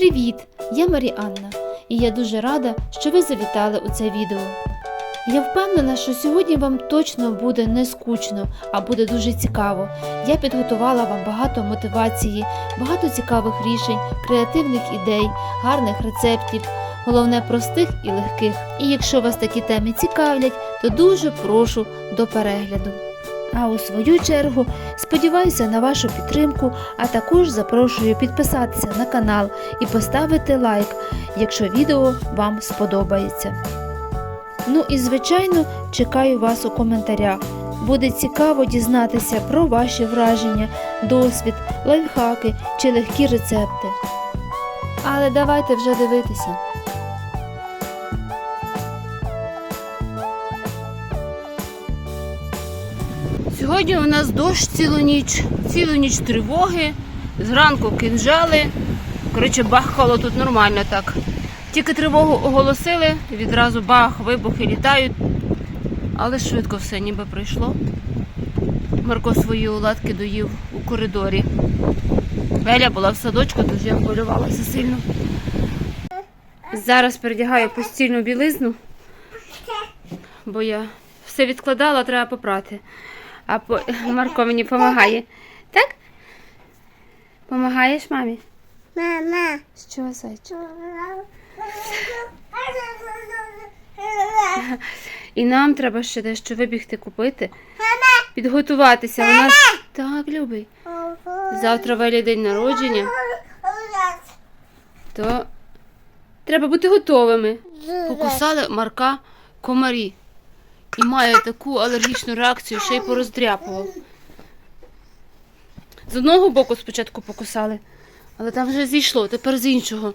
Привіт! Я Маріанна, і я дуже рада, що ви завітали у це відео. Я впевнена, що сьогодні вам точно буде не скучно, а буде дуже цікаво. Я підготувала вам багато мотивації, багато цікавих рішень, креативних ідей, гарних рецептів, головне простих і легких. І якщо вас такі теми цікавлять, то дуже прошу до перегляду. А у свою чергу сподіваюся на вашу підтримку, а також запрошую підписатися на канал і поставити лайк, якщо відео вам сподобається. Ну і звичайно, чекаю вас у коментарях. Буде цікаво дізнатися про ваші враження, досвід, лайфхаки чи легкі рецепти. Але давайте вже дивитися. Сьогодні у нас дощ цілу ніч, цілу ніч тривоги, зранку кинжали. Коротше, бахало тут нормально так. Тільки тривогу оголосили, відразу бах, вибухи літають. Але швидко все ніби пройшло. Марко свої оладки доїв у коридорі. Веля була в садочку, тож я хвилювалася сильно. Зараз передягаю постільну білизну, бо я все відкладала, треба попрати. А по... Марко мені допомагає. Так? Помагаєш мамі? Мама. Що, зайчик? І нам треба ще дещо вибігти купити. Підготуватися. У нас так, любий. Завтра Велі день народження, то треба бути готовими. Покусали Марка комарі. І має таку алергічну реакцію, ще й пороздряпував. З одного боку спочатку покусали, але там вже зійшло, тепер з іншого.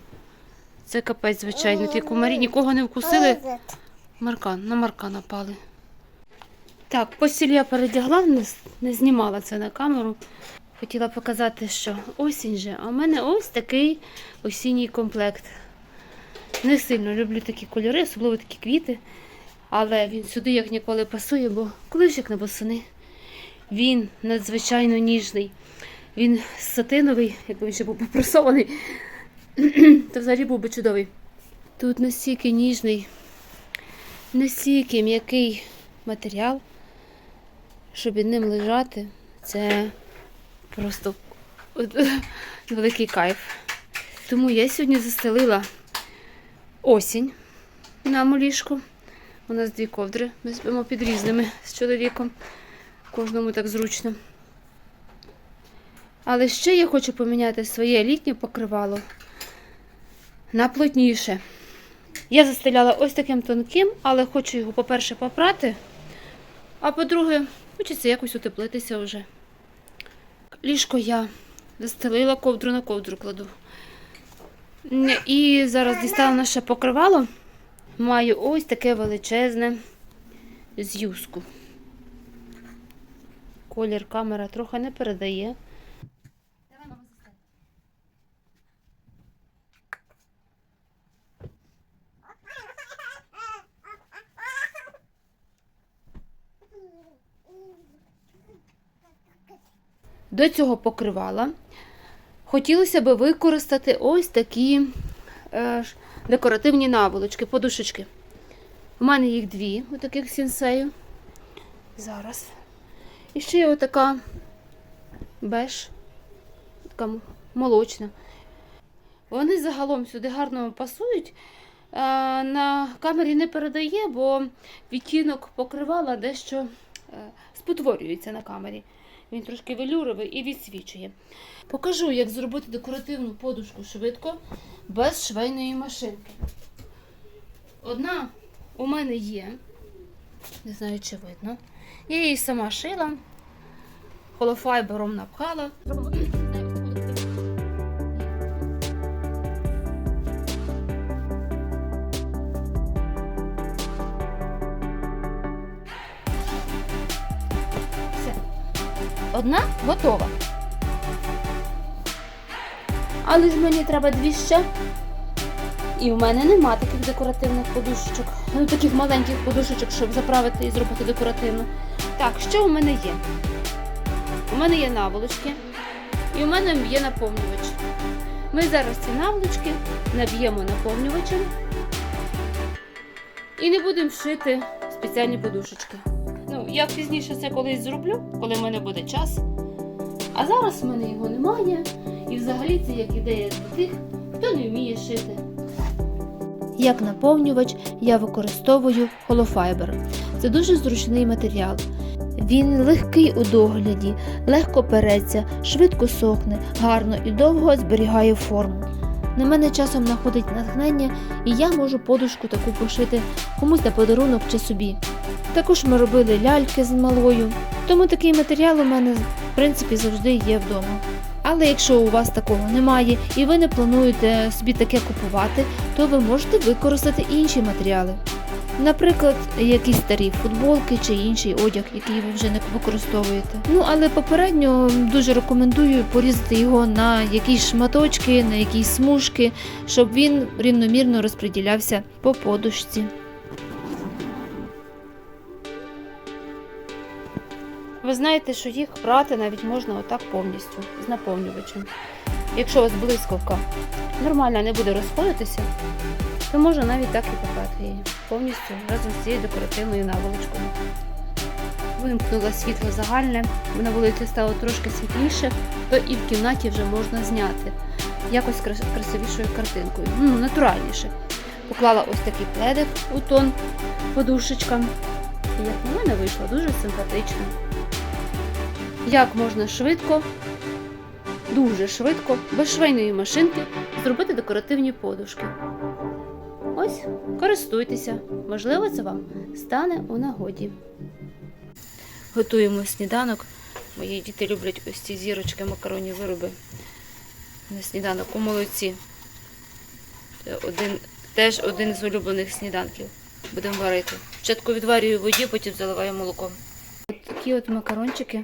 Це капець, звичайно. Ті комарі нікого не вкусили. Марка, на Марка напали. Так, постіль я передягла, не, не знімала це на камеру. Хотіла показати, що осінь же, а в мене ось такий осінній комплект. Не сильно люблю такі кольори, особливо такі квіти. Але він сюди як ніколи пасує, бо як на босони. Він надзвичайно ніжний. Він сатиновий, якби він ще був попресований, то взагалі був би чудовий. Тут настільки ніжний, настільки м'який матеріал, щоб під ним лежати, це просто великий кайф. Тому я сьогодні застелила осінь на моліжку. У нас дві ковдри. Ми спимо під різними з чоловіком. Кожному так зручно. Але ще я хочу поміняти своє літнє покривало на плотніше. Я застеляла ось таким тонким, але хочу його, по-перше, попрати, а по-друге, хочеться якось утеплитися вже. Ліжко я застелила ковдру на ковдру кладу. І зараз дістала наше покривало. Маю ось таке величезне з юску. Колір камера трохи не передає. До цього покривала. Хотілося б використати ось такі декоративні наволочки, подушечки. У мене їх дві, отаких сінсею. Зараз. І ще є отака беж, така молочна. Вони загалом сюди гарно пасують. На камері не передає, бо відтінок покривала дещо е, спотворюється на камері. Він трошки велюровий і відсвічує. Покажу, як зробити декоративну подушку швидко, без швейної машинки. Одна у мене є, не знаю, чи видно. Я її сама шила, холофайбером напхала. Одна готова. Але ж мені треба дві ще. І в мене нема таких декоративних подушечок. Ну, таких маленьких подушечок, щоб заправити і зробити декоративно. Так, що у мене є? У мене є наволочки і у мене є наповнювач. Ми зараз ці наволочки наб'ємо наповнювачем і не будемо шити спеціальні подушечки. Я пізніше це колись зроблю, коли в мене буде час. А зараз в мене його немає. І взагалі це як ідея для тих, хто не вміє шити. Як наповнювач я використовую холофайбер. Це дуже зручний матеріал. Він легкий у догляді, легко переться, швидко сохне, гарно і довго зберігає форму. На мене часом находить натхнення, і я можу подушку таку пошити комусь на подарунок чи собі. Також ми робили ляльки з малою, тому такий матеріал у мене в принципі завжди є вдома. Але якщо у вас такого немає і ви не плануєте собі таке купувати, то ви можете використати інші матеріали. Наприклад, якісь старі футболки чи інший одяг, який ви вже не використовуєте. Ну але попередньо дуже рекомендую порізати його на якісь шматочки, на якісь смужки, щоб він рівномірно розподілявся по подушці. Ви знаєте, що їх брати навіть можна отак повністю з наповнювачем. Якщо у вас блискавка нормально не буде розходитися, то можна навіть так і попати її повністю разом з цією декоративною наволочкою. Вимкнула світло загальне, на вулиці стало трошки світліше, то і в кімнаті вже можна зняти якось крас- красивішою картинкою, ну, натуральніше. Поклала ось такий пледик у тон подушечкам. І як на мене вийшло дуже симпатично. Як можна швидко, дуже швидко, без швейної машинки зробити декоративні подушки. Ось, користуйтеся, можливо, це вам стане у нагоді. Готуємо сніданок. Мої діти люблять ось ці зірочки, макаронні вироби. На сніданок у молодці. Це один, теж один з улюблених сніданків. Будемо варити. Спочатку відварюю воді, потім заливаю молоком. От такі от макарончики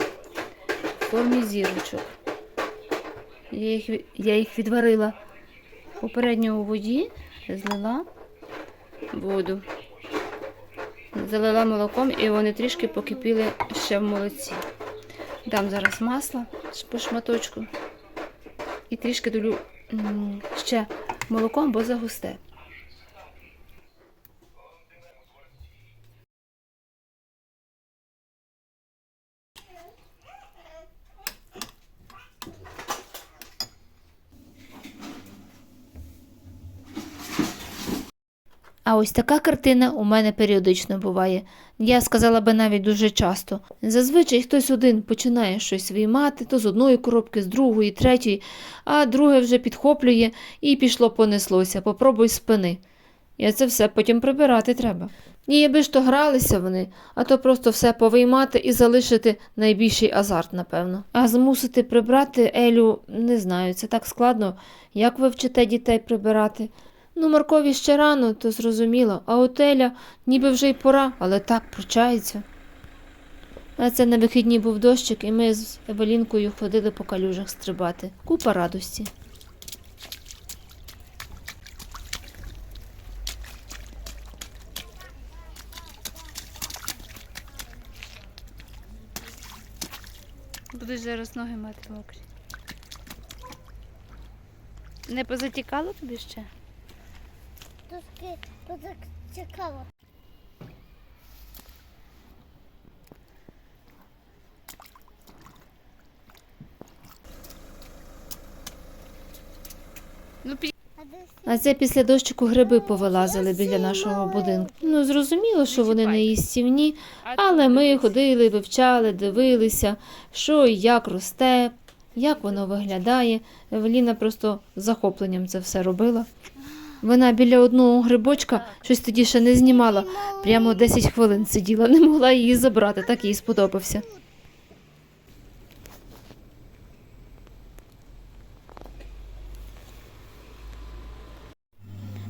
в формі зірочок. Я їх, я їх відварила попередньо у воді, злила воду. Залила молоком і вони трішки покипіли ще в молоці. Дам зараз масло по шматочку і трішки долю ще молоком, бо загусте. А ось така картина у мене періодично буває. Я сказала би навіть дуже часто. Зазвичай хтось один починає щось виймати, то з одної коробки, з другої, третьої, а друге вже підхоплює і пішло понеслося. Попробуй спини. І це все потім прибирати треба. Ні, аби ж то гралися вони, а то просто все повиймати і залишити найбільший азарт, напевно. А змусити прибрати Елю, не знаю, це так складно. Як ви вчите дітей прибирати? Ну, Маркові ще рано, то зрозуміло, а от Еля ніби вже й пора, але так пручається. А це на вихідні був дощик, і ми з Евелінкою ходили по калюжах стрибати. Купа радості. Будеш зараз ноги мати мокрі. Не позатікало тобі ще? Трошки так цікаво. Ну. А це після дощику гриби повилазили біля нашого будинку. Ну, зрозуміло, що вони не їстівні, але ми ходили, вивчали, дивилися, що і як росте, як воно виглядає. Евеліна просто з захопленням це все робила. Вона біля одного грибочка щось тоді ще не знімала. Прямо 10 хвилин сиділа, не могла її забрати, так їй сподобався.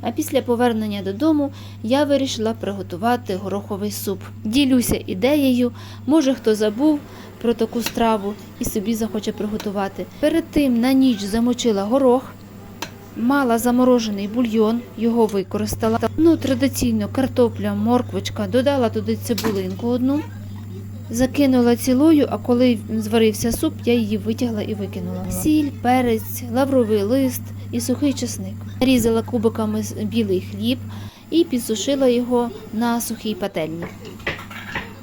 А після повернення додому я вирішила приготувати гороховий суп. Ділюся ідеєю, може хто забув про таку страву і собі захоче приготувати. Перед тим на ніч замочила горох, мала заморожений бульйон, його використала. Ну, традиційно картопля, морквочка, додала туди цибулинку одну. Закинула цілою, а коли зварився суп, я її витягла і викинула. Сіль, перець, лавровий лист, і сухий чесник. Різала кубиками білий хліб і підсушила його на сухій пательні.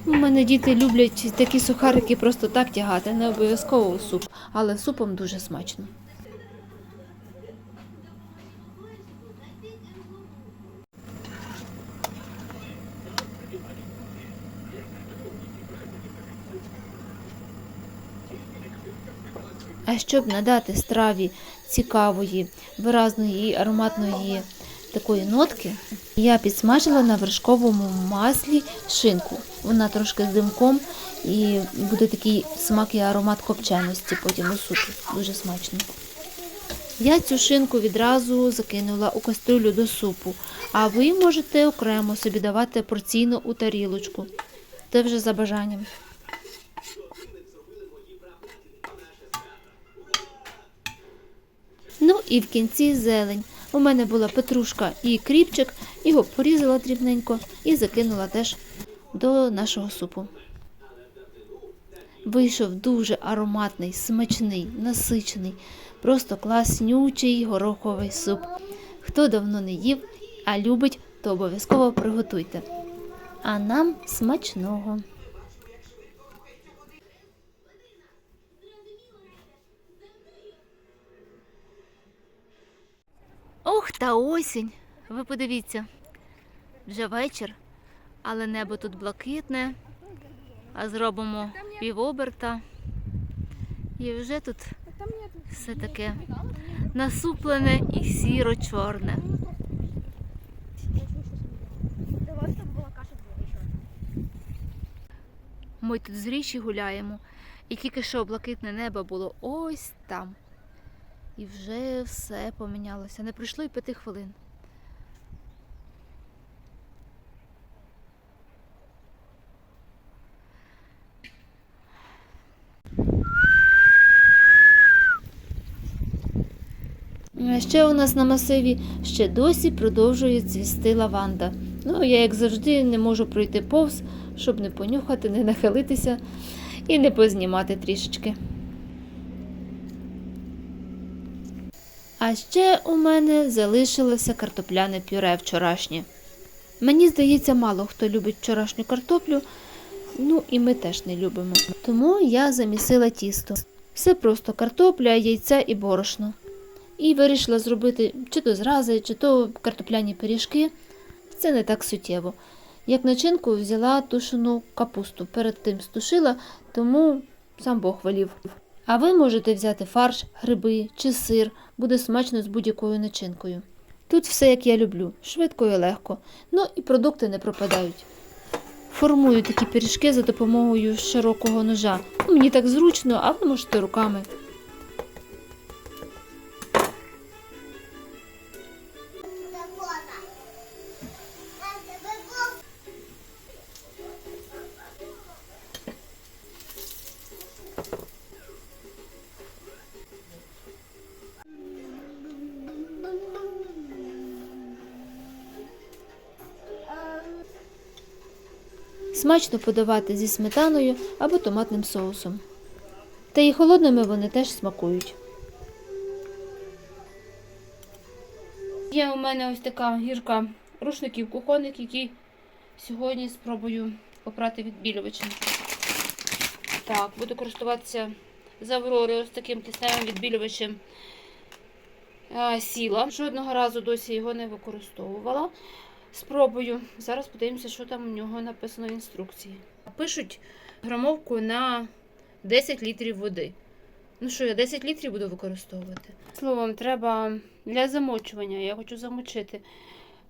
У мене діти люблять такі сухарики просто так тягати, не обов'язково суп, але супом дуже смачно. А щоб надати страві цікавої, виразної і ароматної такої нотки, я підсмажила на вершковому маслі шинку. Вона трошки з димком і буде такий смак і аромат копченості потім у супі. Дуже смачно. Я цю шинку відразу закинула у кастрюлю до супу, а ви можете окремо собі давати порційно у тарілочку. Це вже за бажанням. Ну і в кінці зелень. У мене була петрушка і кріпчик, його порізала дрібненько і закинула теж до нашого супу. Вийшов дуже ароматний, смачний, насичений, просто класнючий гороховий суп. Хто давно не їв, а любить, то обов'язково приготуйте. А нам смачного. Ох, та осінь. Ви подивіться, вже вечір, але небо тут блакитне, а зробимо півоберта. І вже тут все таке насуплене і сіро-чорне. Ми тут з річі гуляємо, і тільки що блакитне небо було ось там. І вже все помінялося. Не пройшло й п'яти хвилин. Ще у нас на масиві ще досі продовжує цвісти лаванда. Ну, я, як завжди, не можу пройти повз, щоб не понюхати, не нахилитися і не познімати трішечки. А ще у мене залишилося картопляне пюре вчорашнє. Мені здається, мало хто любить вчорашню картоплю, ну і ми теж не любимо. Тому я замісила тісто. Все просто картопля, яйця і борошно. І вирішила зробити чи то зрази, чи то картопляні пиріжки. Це не так суттєво. Як начинку взяла тушену капусту. Перед тим стушила, тому сам Бог волів. А ви можете взяти фарш, гриби чи сир, буде смачно з будь-якою начинкою. Тут все як я люблю, швидко і легко. Ну і продукти не пропадають. Формую такі пиріжки за допомогою широкого ножа. Ну, мені так зручно, а ви можете руками. Смачно подавати зі сметаною або томатним соусом. Та і холодними вони теж смакують. Є у мене ось така гірка рушників кухонних, які сьогодні спробую попрати відбілювачем. Так, буду користуватися з Аврори ось таким кисневим відбілювачем сіла. Жодного разу досі його не використовувала. Спробую. Зараз подивимося, що там у нього написано в інструкції. Пишуть грамовку на 10 літрів води. Ну що, я 10 літрів буду використовувати. Словом, треба для замочування. Я хочу замочити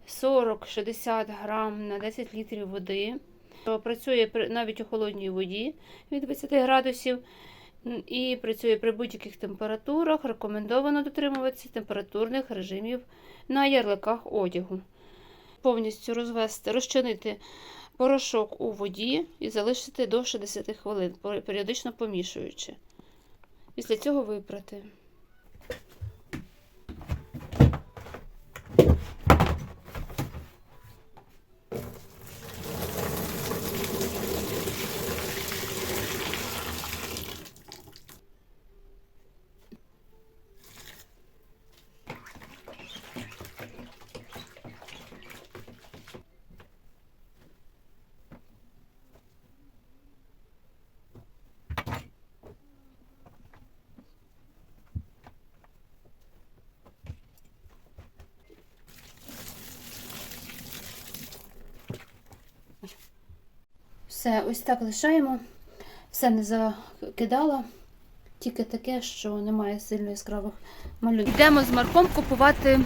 40-60 грам на 10 літрів води. Працює навіть у холодній воді від 20 градусів. І працює при будь-яких температурах. Рекомендовано дотримуватися температурних режимів на ярликах одягу повністю розвести, розчинити порошок у воді і залишити до 60 хвилин, періодично помішуючи. Після цього випрати. Все, ось так лишаємо. Все не закидала. Тільки таке, що немає сильно яскравих малюнків. Йдемо з Марком купувати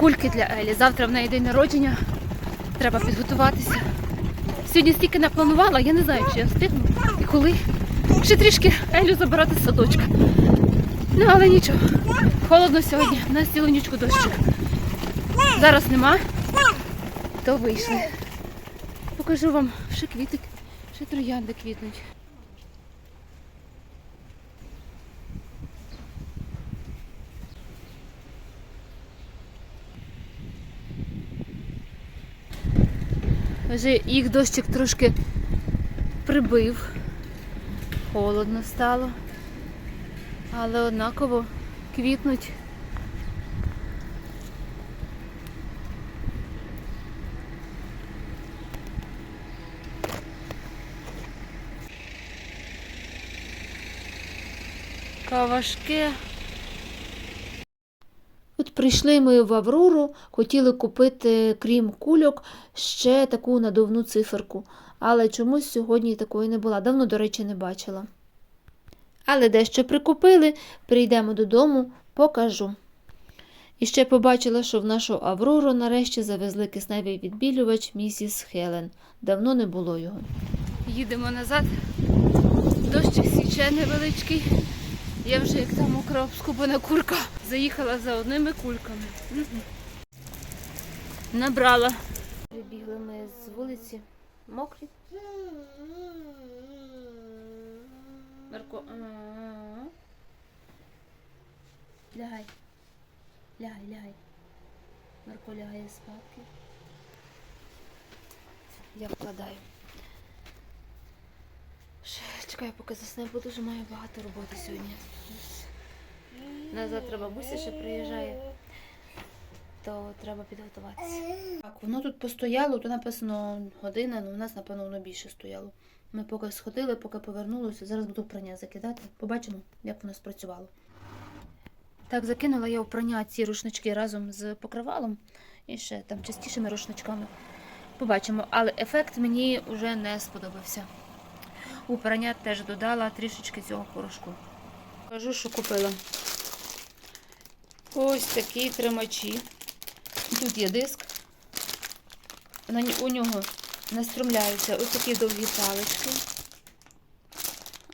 кульки для Елі. Завтра в неї день народження. Треба підготуватися. Сьогодні стільки напланувала, я не знаю, чи я встигну і коли. Ще трішки Елю забирати з садочка. Ну, але нічого. Холодно сьогодні, на цілу нічку дощик. Зараз нема, то вийшли. Покажу вам ще квітик, ще троянди квітнуть. Вже їх дощик трошки прибив. Холодно стало. Але однаково квітнуть. Кавашки. От прийшли ми в Аврору, хотіли купити, крім кульок, ще таку надувну циферку. Але чомусь сьогодні такої не була. Давно, до речі, не бачила. Але дещо прикупили, прийдемо додому, покажу. І ще побачила, що в нашу Аврору нарешті завезли кисневий відбілювач місіс Хелен. Давно не було його. Їдемо назад. Дощик січе невеличкий. Я вже як та мокра обскубана курка. Заїхала за одними кульками. Набрала. Прибігли ми з вулиці мокрі. Марко. Лягай. Лягай, лягай. Марко лягає спадки. Я вкладаю. Ще чекаю, поки засне, бо дуже маю багато роботи сьогодні. На завтра бабуся ще приїжджає, то треба підготуватися. Так, воно тут постояло, то написано година, але у нас, напевно, воно більше стояло. Ми поки сходили, поки повернулися, зараз буду прання закидати. Побачимо, як воно спрацювало. Так, закинула я в прання ці рушнички разом з покривалом і ще там частішими рушничками. Побачимо, але ефект мені вже не сподобався. У прання теж додала трішечки цього порошку. Кажу, що купила. Ось такі тримачі. Тут є диск. У нього настромляються ось такі довгі палички.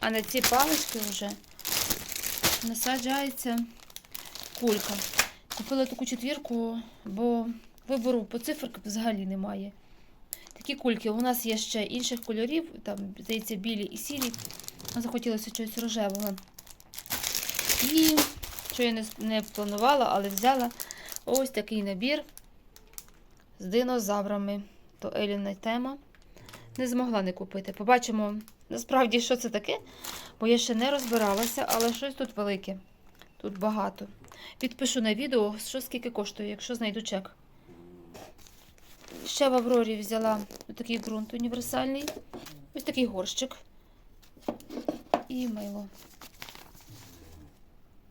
А на ці палички вже насаджається кулька. Купила таку четвірку, бо вибору по циферках взагалі немає. Такі кульки. У нас є ще інших кольорів, там, здається, білі і сірі. Захотілося чогось рожевого. І що я не, не планувала, але взяла ось такий набір з динозаврами. То Еліна тема. Не змогла не купити. Побачимо насправді, що це таке, бо я ще не розбиралася, але щось тут велике. Тут багато. Підпишу на відео, що скільки коштує, якщо знайду чек. Ще в Аврорі взяла такий ґрунт універсальний. Ось такий горщик. І мило.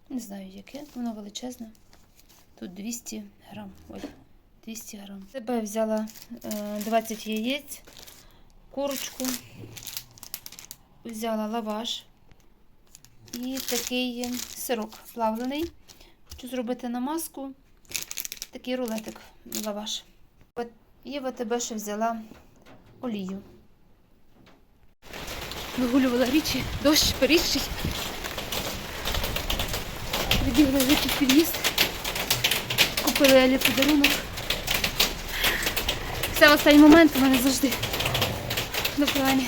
Не знаю яке, воно величезне. Тут 200 грам. Ой, 200 грам. Себе взяла е, 20 яєць, курочку, взяла лаваш і такий сирок плавлений. Хочу зробити намазку. Такий рулетик лаваш. І АТБ ще взяла олію. Вигулювала річі, дощ періщить. Прибігли в якийсь під'їзд. Купили Елі подарунок. В останній момент у мене завжди на плані.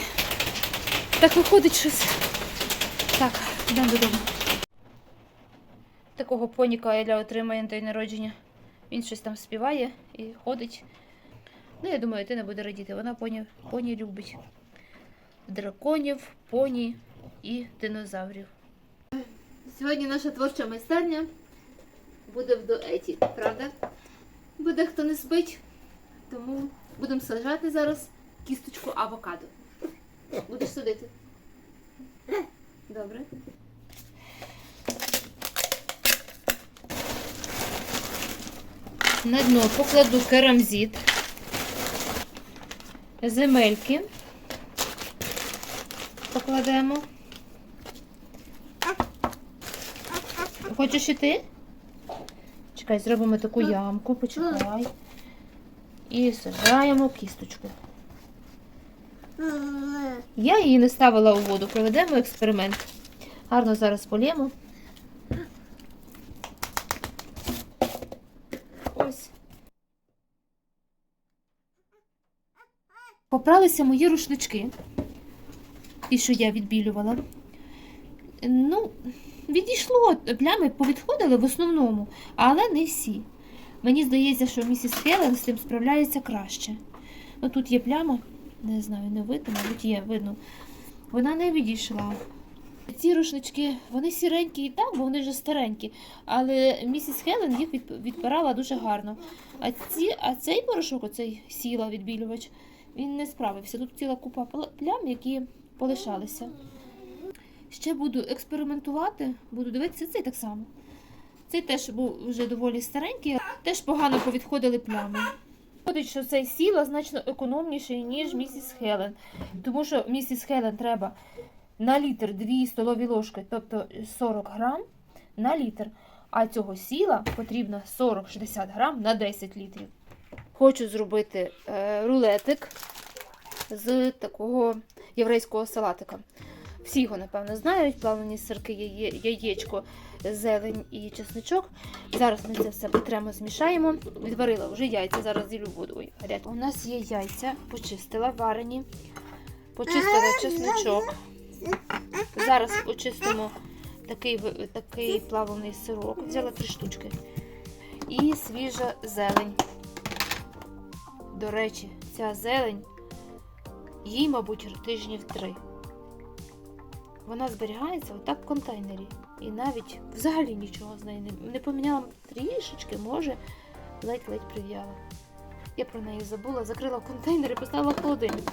Так виходить щось. Так, йдемо додому. Такого поніка Еля отримає на день народження. Він щось там співає і ходить. Ну, я думаю, ти не буде радіти. Вона поні, поні любить. Драконів, поні і динозаврів. Сьогодні наша творча майстерня буде в дуеті, правда? Буде хто не спить, тому будемо саджати зараз кісточку авокадо. Будеш садити? Добре. На дно покладу керамзит, земельки покладемо. Хочеш і ти? Чекай, зробимо таку ямку, почекай. І сажаємо кісточку. Я її не ставила у воду. Проведемо експеримент. Гарно зараз полємо. Ось. Попралися мої рушнички. Ті, що я відбілювала. Ну, відійшло, плями повідходили в основному, але не всі. Мені здається, що місіс Хелен з цим справляється краще. Ну, тут є пляма, не знаю, не видно, мабуть, є, видно. Вона не відійшла. Ці рушнички, вони сіренькі і так, бо вони вже старенькі. Але місіс Хелен їх від- відпирала дуже гарно. А, ці, а цей порошок, оцей сіла відбілювач, він не справився. Тут ціла купа плям, які полишалися. Ще буду експериментувати, буду дивитися цей так само. Цей теж був вже доволі старенький, теж погано повідходили плями. Виходить, що цей сіла значно економніший, ніж місіс Хелен. Тому що місіс Хелен треба на літр 2 столові ложки, тобто 40 грам на літр. А цього сіла потрібно 40-60 грам на 10 літрів. Хочу зробити е, рулетик з такого єврейського салатика. Всі його, напевно, знають. Плавлені сирки, яєчко, зелень і чесничок. Зараз ми це все потремо, змішаємо. Відварила вже яйця, зараз зілю воду. У нас є яйця, почистила варені, почистила чесничок. Зараз почистимо такий, такий плавлений сирок. Взяла три штучки. І свіжа зелень. До речі, ця зелень, їй, мабуть, тижнів три. Вона зберігається отак в контейнері. І навіть взагалі нічого з нею не, поміняла трішечки, може, ледь-ледь прив'яла. Я про неї забула, закрила контейнер і поставила холодильник.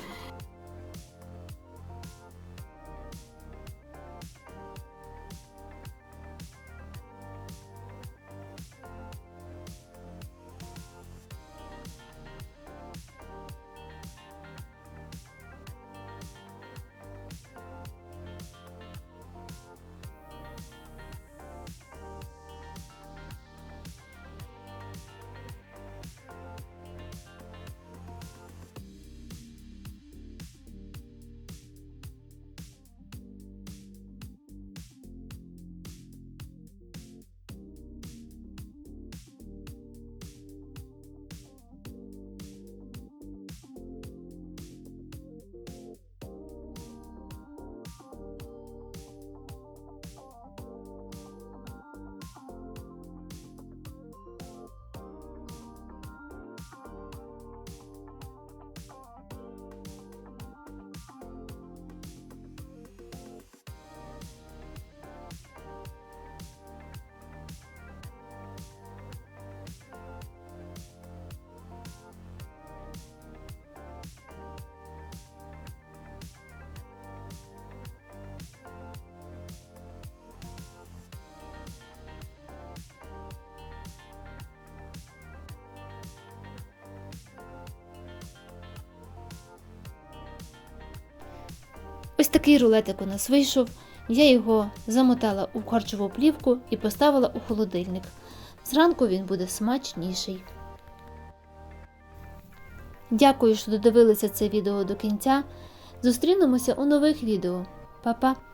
Такий рулетик у нас вийшов. Я його замотала у харчову плівку і поставила у холодильник. Зранку він буде смачніший. Дякую, що додивилися це відео до кінця. Зустрінемося у нових відео. Па-па!